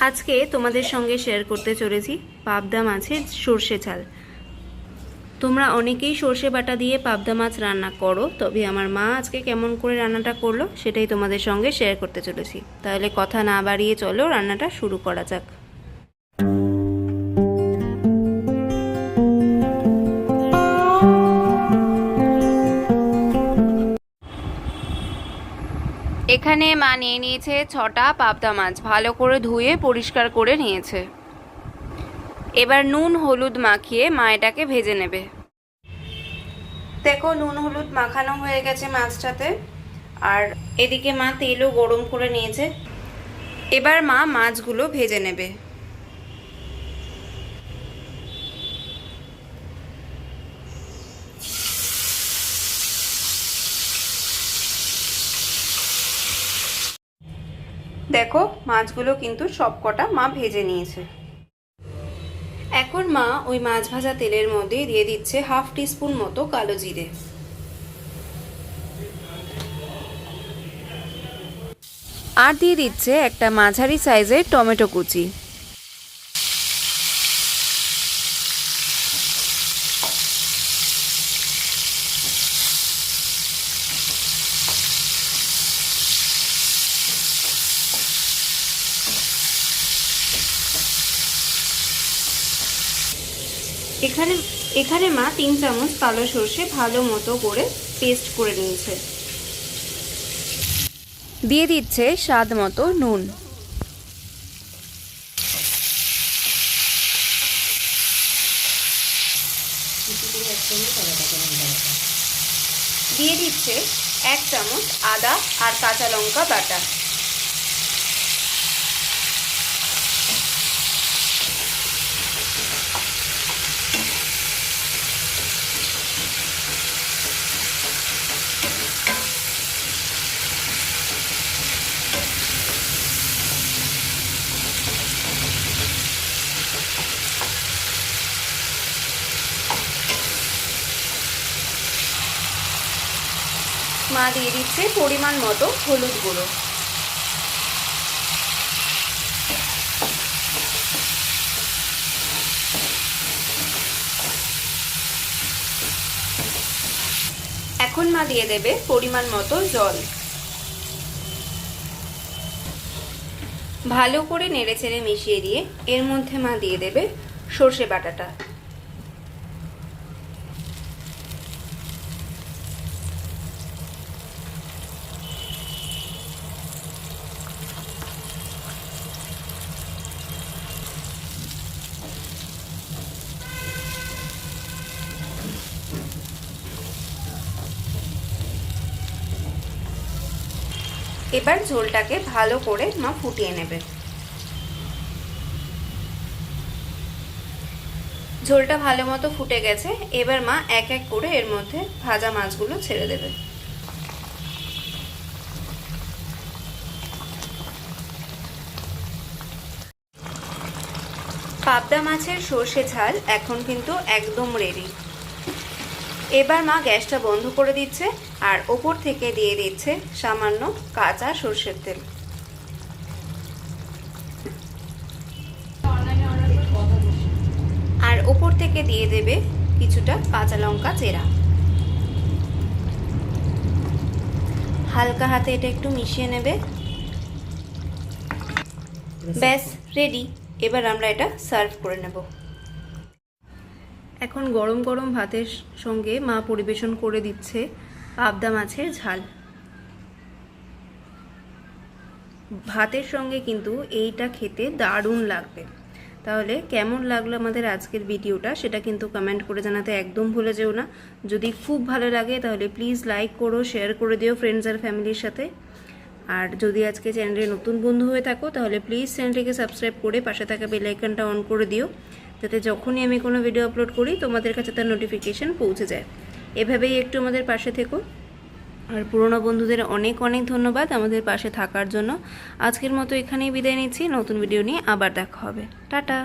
আজকে তোমাদের সঙ্গে শেয়ার করতে চলেছি। পাবদা মাছের সর্ষে ঝাল। তোমরা অনেকেই সর্ষে বাটা দিয়ে পাবদা মাছ রান্না করো, তবে আমার মা আজকে কেমন করে রান্নাটা করল সেটাই তোমাদের সঙ্গে শেয়ার করতে চলেছি। তাহলে কথা না বাড়িয়ে চলো, রান্নাটা শুরু করা যাক। এখানে মা নিয়ে নিয়েছে ছটা পাবদা মাছ। ভালো করে ধুয়ে, পরিষ্কার করে নিয়েছে। এবার নুন হলুদ মাখিয়ে মা এটাকে ভেজে নেবে। দেখো, নুন হলুদ মাখানো হয়ে গেছে মাছটাতে। আর এদিকে মা তেলও গরম করে নিয়েছে। এবার মা মাছগুলো ভেজে নেবে। দেখো, মাছগুলো কিন্তু সবকটা মা ভেজে নিয়েছে। এখন মা ওই মাছ ভাজা তেলের মধ্যে দিয়ে দিচ্ছে হাফ টিস্পুন মতো কালো জিরে। আর দিয়ে দিচ্ছে একটা মাঝারি সাইজের টমেটো কুচি। এখানে এখানে মা তিন চামচ কালো সর্ষে ভালো মতো করে পেস্ট করে নিয়েছে। দিয়ে দিচ্ছে স্বাদ মতো নুন। দিয়ে দিচ্ছে এক চামচ আদা আর কাঁচা লঙ্কা বাটা। মা দিয়ে দিচ্ছে পরিমাণ মতো হলুদ গুঁড়ো। এখন মা দিয়ে দেবে পরিমাণ মতো জল। ভালো করে নেড়ে চেড়ে মিশিয়ে দিয়ে এর মধ্যে মা দিয়ে দেবে সর্ষে বাটাটা। এবার ঝোলটাকে ভালো করে মা ফুটিয়ে নেবে। ঝোলটা ভালো মতো ফুটে গেছে, এবার মা এক এক করে এর মধ্যে ভাজা মাছগুলো ছেড়ে দেবে। পাবদা মাছের সর্ষে ঝাল এখন কিন্তু একদম রেডি এবার মা গ্যাসটা বন্ধ করে দিচ্ছে আর ওপর থেকে দিয়ে দিচ্ছে সামান্য কাঁচা সর্ষের তেল। আর ওপর থেকে দিয়ে দেবে কিছুটা কাঁচা লঙ্কা চেরা। হালকা হাতে এটা একটু মিশিয়ে নেবে। ব্যাস, রেডি। এবার আমরা এটা সার্ভ করে নেব। এখন গরম গরম ভাতের সঙ্গে মা পরিবেশন করে দিচ্ছে পাবদা মাছের ঝাল। ভাতের সঙ্গে কিন্তু এইটা খেতে দারুণ লাগবে। তাহলে কেমন লাগল আমাদের আজকের ভিডিওটা সেটা কিন্তু কমেন্ট করে জানাতে একদম ভুলে যেও না। যদি খুব ভালো লাগে তাহলে প্লিজ লাইক করো শেয়ার করে দিও ফ্রেন্ডস আর ফ্যামিলির সাথে। আর যদি আজকে চ্যানেলে নতুন বন্ধু হয়ে থাকো তাহলে প্লিজ চ্যানেলটিকে সাবস্ক্রাইব করে পাশে থাকা বেল আইকনটা অন করে দিও। যাতে যখনই আমি কোনো ভিডিও আপলোড করি, তোমাদের কাছে তার নোটিফিকেশান পৌঁছে যায়। এভাবেই একটু আমাদের পাশে থেকো। আর পুরনো বন্ধুদের অনেক অনেক ধন্যবাদ আমাদের পাশে থাকার জন্য। আজকের মতো এখানেই বিদায় নিচ্ছি। নতুন ভিডিও নিয়ে আবার দেখা হবে। টাটা!